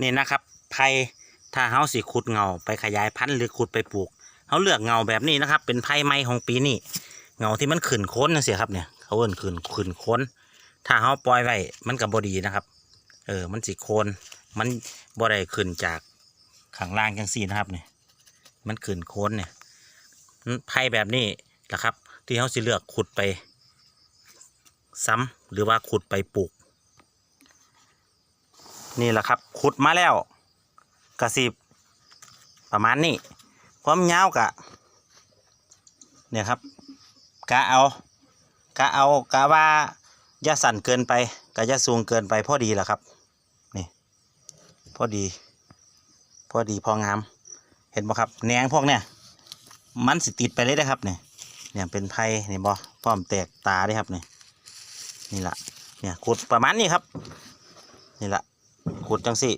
นี่นะครับไผ่ถ้าเฮาสิขุดเงาไปขยายพันธุ์หรือขุดไปปลูกเฮาเลือกเงาแบบนี้นะครับ เป็นไผ่ไม้ของปีนี้เงาที่มันขึ้นโค้นนะเสียครับเนี่ยเขาเอิ้นขึ้นขึ้นโค้น ถ้าเฮาปล่อยไว้มันก็บ่ดีนะครับ เออมันสิโคนมันบ่ได้ขึ้นจากข้างล่างจังซี่นะครับเนี่ยมันขึ้นโค้นเนี่ยไผ่แบบนี้แหละครับ ที่เฮาสิเลือกขุดไป ซ้ำหรือว่าขุดไปปลูก นี่แหละครับขุดมาแล้วกระสิบประมาณนี้ ความยาวกะเนี่ยครับกะเอากะเอากะว่าอย่าสั่นเกินไปกะอย่าสูงเกินไปพอดีแหละครับนี่พอดีพอดีพองาม เห็นบ่ครับแหนงพวกเนี่ยมันสิติดไปเลยนะครับเนี่ยเนี่ยเป็นไผ่เนี่ยบ่พร้อมแตกตาเลยครับเนี่ยนี่แหละเนี่ยขุดประมาณนี้ครับ นี่แหละ ขุดจังสิ